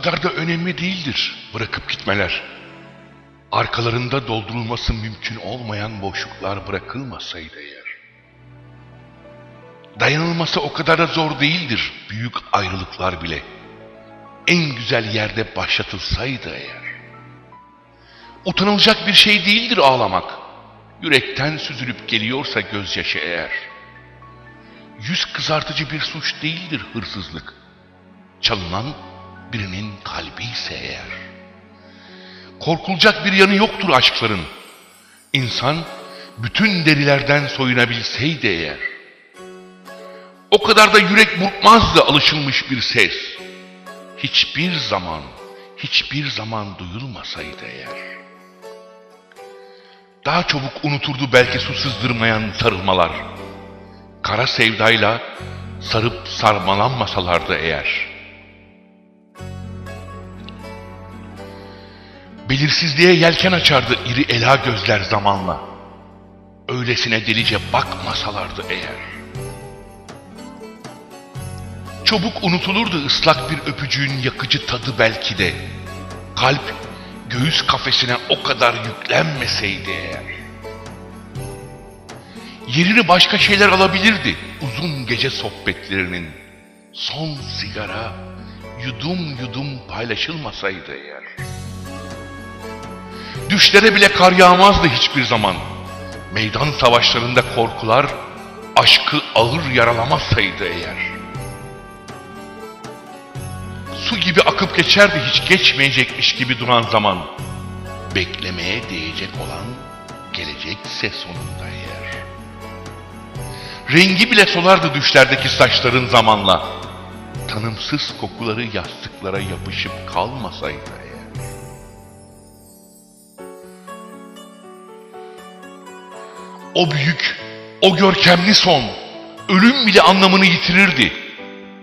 kadar da önemli değildir bırakıp gitmeler. Arkalarında doldurulması mümkün olmayan boşluklar bırakılmasaydı eğer. Dayanılması o kadar da zor değildir büyük ayrılıklar bile. En güzel yerde başlatılsaydı eğer. Utanılacak bir şey değildir ağlamak. Yürekten süzülüp geliyorsa gözyaşı eğer. Yüz kızartıcı bir suç değildir hırsızlık. Çalınan birinin kalbi ise eğer. Korkulacak bir yanı yoktur aşkların. İnsan bütün derilerden soyunabilseydi eğer. O kadar da yürek burkmazdı alışılmış bir ses. Hiçbir zaman, hiçbir zaman duyulmasaydı eğer. Daha çabuk unuturdu belki su sızdırmayan sarılmalar. Kara sevdayla sarıp sarmalanmasalardı eğer. Belirsizliğe yelken açardı iri ela gözler zamanla. Öylesine delice bakmasalardı eğer. Çabuk unutulurdu ıslak bir öpücüğün yakıcı tadı belki de. Kalp göğüs kafesine o kadar yüklenmeseydi eğer. Yerini başka şeyler alabilirdi uzun gece sohbetlerinin. Son sigara yudum yudum paylaşılmasaydı eğer. Düşlere bile kar yağmazdı hiçbir zaman. Meydan savaşlarında korkular aşkı ağır yaralamazsaydı eğer. Su gibi akıp geçerdi hiç geçmeyecekmiş gibi duran zaman. Beklemeye değecek olan gelecekse sonunda eğer. Rengi bile solardı düşlerdeki saçların zamanla. Tanımsız kokuları yastıklara yapışıp kalmasaydı O büyük, o görkemli son, ölüm bile anlamını yitirirdi.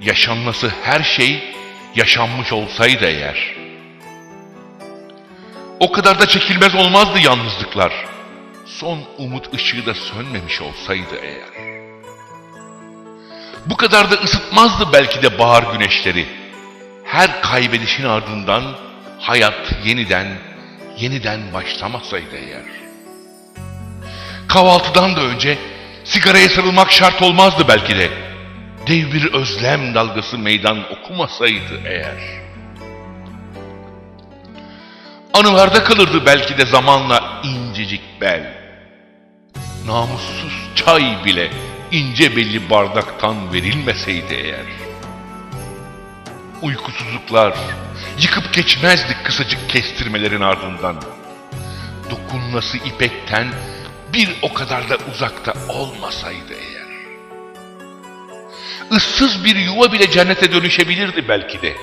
Yaşanması her şey yaşanmış olsaydı eğer. O kadar da çekilmez olmazdı yalnızlıklar. Son umut ışığı da sönmemiş olsaydı eğer. Bu kadar da ısıtmazdı belki de bahar güneşleri. Her kaybedişin ardından hayat yeniden, yeniden başlamasaydı eğer. Kahvaltıdan da önce sigaraya sarılmak şart olmazdı belki de. Dev bir özlem dalgası meydan okumasaydı eğer. Anılarda kalırdı belki de zamanla incecik bel. Namussuz çay bile ince belli bardaktan verilmeseydi eğer. Uykusuzluklar yıkıp geçmezdi kısacık kestirmelerin ardından. Dokunması ipekten bir o kadar da uzakta olmasaydı eğer. Issız bir yuva bile cennete dönüşebilirdi belki de.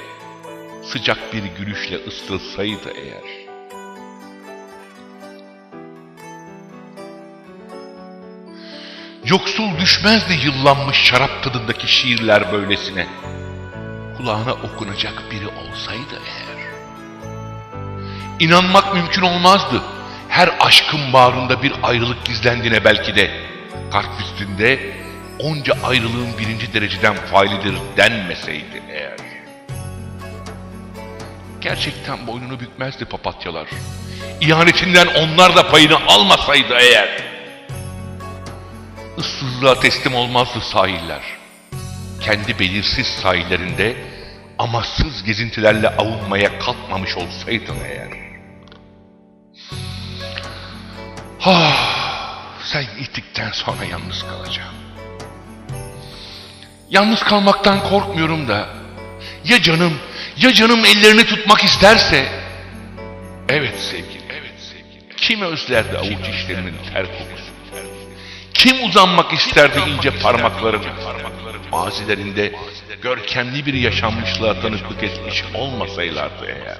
Sıcak bir gülüşle ısıtılsaydı eğer. Yoksul düşmezdi yıllanmış şarap tadındaki şiirler böylesine. Kulağına okunacak biri olsaydı eğer. İnanmak mümkün olmazdı. Her aşkın bağrında bir ayrılık gizlendiğine belki de. Kalp üstünde onca ayrılığın birinci dereceden failidir denmeseydi eğer. Gerçekten boynunu bükmezdi papatyalar. İhanetinden onlar da payını almasaydı eğer. Issızlığa teslim olmazdı sahiller. Kendi belirsiz sahillerinde amaçsız gezintilerle avunmaya kalkmamış olsaydın eğer. Ah, sen gittikten sonra yalnız kalacağım. Yalnız kalmaktan korkmuyorum da ya canım ya canım ellerini tutmak isterse? Evet sevgili evet sevgili. Kim özlerdi avuç işlerinin ter kokusu? Kim uzanmak isterdi ince parmaklarına mazilerinde görkemli bir yaşanmışlığa tanıklık etmiş olmasaylardı eğer